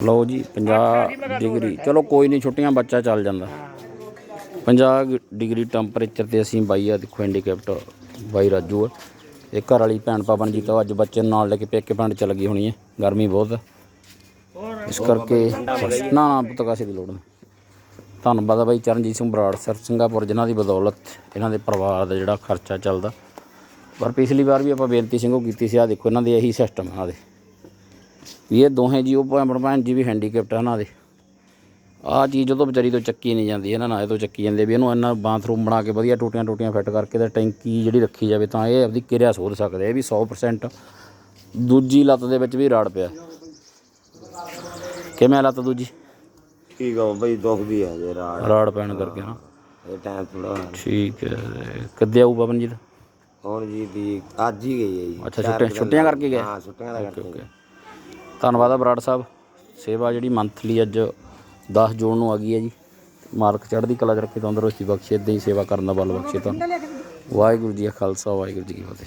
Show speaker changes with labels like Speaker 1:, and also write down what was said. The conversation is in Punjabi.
Speaker 1: ਲਓ ਜੀ 50 ਡਿਗਰੀ। ਚਲੋ ਕੋਈ ਨਹੀਂ ਛੁੱਟੀਆਂ ਬੱਚਾ ਚੱਲ ਜਾਂਦਾ। 50 ਡਿਗਰੀ ਟੈਂਪਰੇਚਰ ਤੇ ਅਸੀਂ ਬਾਈ ਆ ਦੇਖੋ ਇੰਡੀਕੇਟਰ ਬਾਈ ਰਾਜੂ ਆ। ਇਹ ਘਰ ਵਾਲੀ ਭੈਣ ਪਾਪਨ ਜੀ ਤਾਂ ਅੱਜ ਬੱਚੇ ਨੂੰ ਨਾਲ ਲੈ ਕੇ ਪੇਕੇ ਪਿੰਡ ਚ ਲੱਗੀ ਹੋਣੀ ਹੈ। ਗਰਮੀ ਬਹੁਤ ਹੈ ਇਸ ਕਰਕੇ ਨਾ ਨਾ ਪੁੱਤ ਕਾਸੇ ਦੀ ਲੋੜ ਨਹੀਂ। ਧੰਨਵਾਦ ਆ ਬਾਈ ਚਰਨਜੀਤ ਸਿੰਘ ਬਰਾੜ ਸਰ ਸਿੰਗਾਪੁਰ ਜਿਨ੍ਹਾਂ ਦੀ ਬਦੌਲਤ ਇਹਨਾਂ ਦੇ ਪਰਿਵਾਰ ਦਾ ਜਿਹੜਾ ਖਰਚਾ ਚੱਲਦਾ। ਪਰ ਪਿਛਲੀ ਵਾਰ ਵੀ ਆਪਾਂ ਬੇਨਤੀ ਸਿੰਘੋ ਕੀਤੀ ਸੀ ਆ ਦੇਖੋ ਇਹਨਾਂ ਦੇ ਇਹੀ ਸਿਸਟਮ ਆ ਦੇ। ਵੀ ਇਹ ਦੋਹੇ ਜੀ ਉਹ ਭੈਣ ਭੈਣ ਜੀ ਵੀ ਹੈਂਡੀਕੈਪਟ ਆ ਇਹਨਾਂ ਦੇ। ਆਹ ਚੀਜ਼ ਜਦੋਂ ਵਿਚਾਰੀ ਤੋਂ ਚੱਕੀ ਨਹੀਂ ਜਾਂਦੀ ਇਹਨਾਂ ਨਾਲ ਇਹ ਤੋਂ ਚੱਕੀ ਜਾਂਦੇ ਵੀ ਇਹਨੂੰ ਇਹਨਾਂ ਬਾਥਰੂਮ ਬਣਾ ਕੇ ਵਧੀਆ ਟੂਟੀਆਂ ਟੂਟੀਆਂ ਫਿੱਟ ਕਰਕੇ ਤੇ ਟੈਂਕੀ ਜਿਹੜੀ ਰੱਖੀ ਜਾਵੇ ਤਾਂ ਇਹ ਆਪਦੀ ਕਿਰਿਆ ਸੋਧ ਸਕਦੇ ਇਹ ਵੀ 100% ਦੂਜੀ ਲੱਤ ਦੇ ਵਿੱਚ ਵੀ ਰਾੜ ਪਿਆ। ਕਿਵੇਂ ਆ ਲੱਤ ਦੂਜੀ?
Speaker 2: ਕੀ ਕਹਾਂ ਬਈ ਦੁੱਖ ਦੀ ਹੈ ਜੇ ਰਾੜ।
Speaker 1: ਰਾੜ ਪੈਣ ਕਰਕੇ ਨਾ।
Speaker 2: ਇਹ ਟਾਈਮ ਥੋੜਾ
Speaker 1: ਠੀਕ ਹੈ ਕਿੱਦੇ ਆਊ ਪਵਨ ਜੀ ਦਾ
Speaker 2: ਹੁਣ ਜੀ ਦੀ ਅੱਜ ਹੀ ਗਈ ਹੈ ਜੀ।
Speaker 1: ਅੱਛਾ ਛੁੱਟੀਆਂ ਛੁੱਟੀਆਂ ਕਰਕੇ ਗਏ?
Speaker 2: ਹਾਂ ਛੁੱਟੀਆਂ ਦਾ ਕਰਕੇ
Speaker 1: ਧੰਨਵਾਦ ਆ ਬਰਾੜ ਸਾਹਿਬ। ਸੇਵਾ ਜਿਹੜੀ ਮੰਥਲੀ ਅੱਜ 10 ਜੂਨ ਨੂੰ ਆ ਗਈ ਹੈ ਜੀ। ਮਾਰਕ ਚੜ੍ਹਦੀ ਕਲਾ ਚ ਰੱਖੇ ਤੰਦਰੁਸਤੀ ਬਖਸ਼ੇ ਇਦਾਂ ਹੀ ਸੇਵਾ ਕਰਨ ਦਾ ਬਲ ਬਖਸ਼ੇ ਤੁਹਾਨੂੰ। ਵਾਹਿਗੁਰੂ ਜੀ ਕਾ ਖਾਲਸਾ, ਵਾਹਿਗੁਰੂ ਜੀ ਕੀ ਫਤਿਹ।